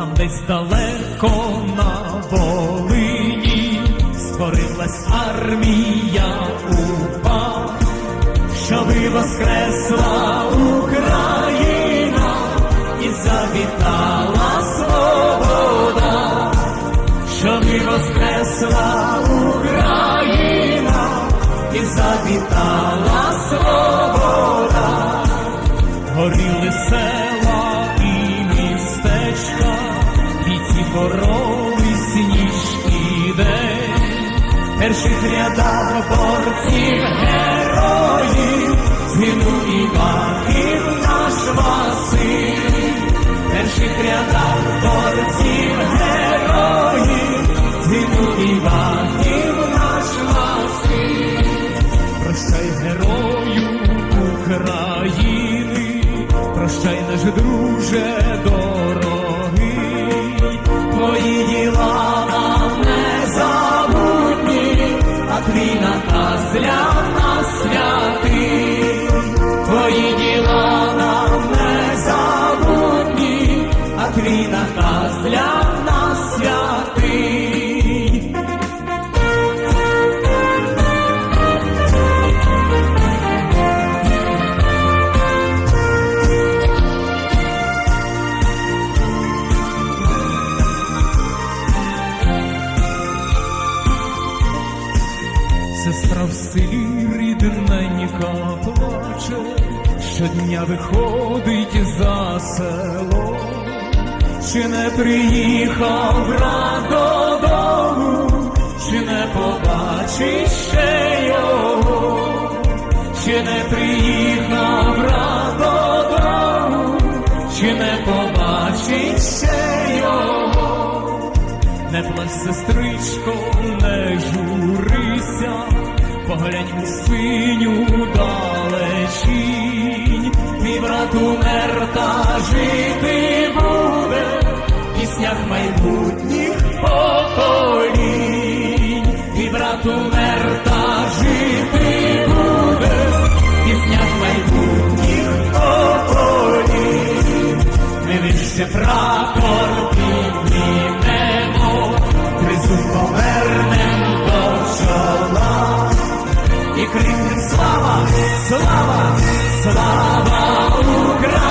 там десь далеко на Волині створилась армія упа, щоби воскресла Україна і завітала свобода, щоби воскресла Україна і завітала свобода. Горіли села бороли сніжки день, перших рядах борців героїв, згинув Іванів наш Василь, перших рядах борців героїв, згинув Іванів наш Василь. Прощай герою України, прощай наш друже дорогий, твій наказ для Сестра в селі рідненька плаче, щодня виходить за село, чи не приїхав брат додому, чи не побачить ще його, чи не приїхав брат додому, чи не побачить ще його. Не плач, сестричко, не журися, поглянь у синю далечінь, твій брат умер та жити буде, в піснях майбутніх поколінь, твій брат умер та жити буде, в піснях майбутніх поколінь, ми вище прапор піднімемо, крик, слава, слава, слава! Україні!